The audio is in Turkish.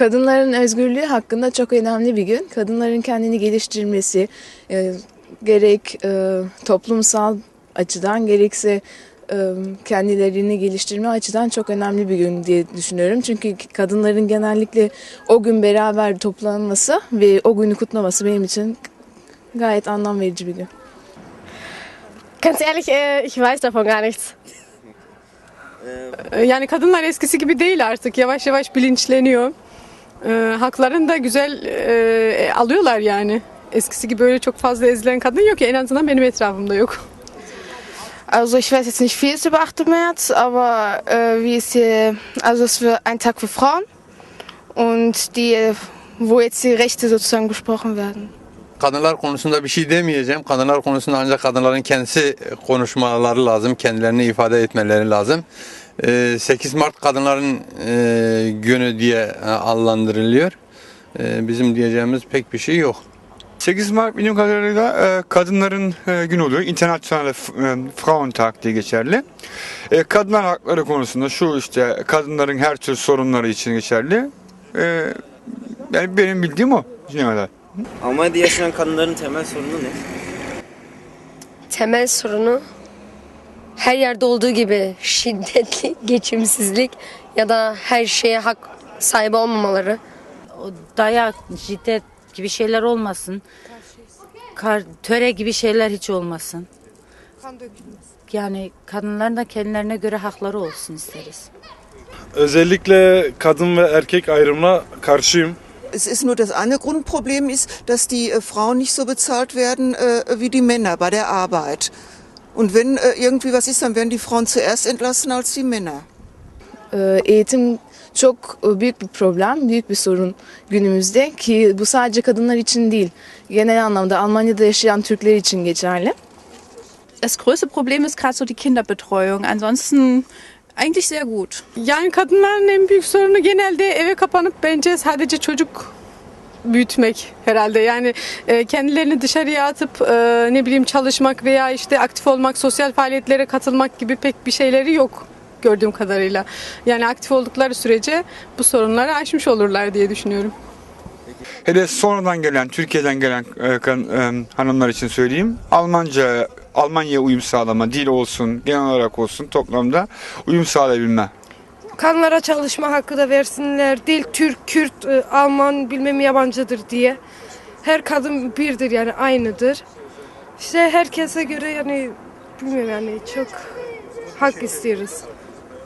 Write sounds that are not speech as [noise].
Kadınların özgürlüğü hakkında çok önemli bir gün. Kadınların kendini geliştirmesi e, gerek e, toplumsal açıdan gerekse e, kendilerini geliştirme açıdan çok önemli bir gün diye düşünüyorum. Çünkü kadınların genellikle o gün beraber toplanması ve o günü kutlaması benim için gayet anlam verici bir gün. Ganz ehrlich, äh, ich weiß davon gar nichts. Ee, [laughs] Yani kadınlar eskisi gibi değil artık. Yavaş yavaş bilinçleniyor. Ee, haklarını da güzel e, alıyorlar yani. Eskisi gibi böyle çok fazla ezilen kadın yok ya en azından benim etrafımda yok. Also ich weiß jetzt nicht vieles über 8. März, aber äh, wie es hier, also es wird ein Tag für Frauen und die, wo jetzt die Rechte sozusagen besprochen werden. Kadınlar konusunda bir şey demeyeceğim. Kadınlar konusunda ancak kadınların kendisi konuşmaları lazım, kendilerini ifade etmeleri lazım. Ee, 8 Mart kadınların e, günü diye e, adlandırılıyor. Ee, Bizim diyeceğimiz pek bir şey yok. 8 Mart bildiğim kadarıyla e, kadınların günü oluyor. International e, Frauentag diye geçerli. Kadınlar hakları konusunda şu işte kadınların her tür sorunları için geçerli. Yani benim bildiğim o. Almanya'da yaşayan kadınların temel sorunu ne? Temel sorunu her yerde olduğu gibi şiddetli [laughs] geçimsizlik ya da her şeye hak sahibi olmamaları. o dayak, şiddet gibi şeyler olmasın. Kar, töre gibi şeyler hiç olmasın. Yani kadınların da kendilerine göre hakları olsun isteriz. Özellikle kadın ve erkek ayrımına karşıyım. Es ist nur das eine Grundproblem ist, dass die äh, Frauen nicht so bezahlt werden äh, wie die Männer bei der Arbeit. Und wenn äh, irgendwie was ist, dann werden die Frauen zuerst entlassen als die Männer. Ee, Eğitim çok e, büyük bir problem, büyük bir sorun günümüzde ki bu sadece kadınlar için değil, genel anlamda Almanya'da yaşayan Türkler için geçerli. Das größte Problem ist gerade so die Kinderbetreuung. Ansonsten eigentlich sehr gut. Yani kadınların en büyük sorunu genelde eve kapanıp bence sadece çocuk büyütmek herhalde. Yani e, kendilerini dışarıya atıp e, ne bileyim çalışmak veya işte aktif olmak, sosyal faaliyetlere katılmak gibi pek bir şeyleri yok gördüğüm kadarıyla. Yani aktif oldukları sürece bu sorunları aşmış olurlar diye düşünüyorum. Hele sonradan gelen, Türkiye'den gelen e, kan- e, hanımlar için söyleyeyim. Almanca, Almanya'ya uyum sağlama, dil olsun, genel olarak olsun toplamda uyum sağlayabilme. Kadınlara çalışma hakkı da versinler. Dil, Türk, Kürt, e, Alman bilmem yabancıdır diye. Her kadın birdir yani aynıdır. İşte herkese göre yani bilmiyorum yani çok hak istiyoruz.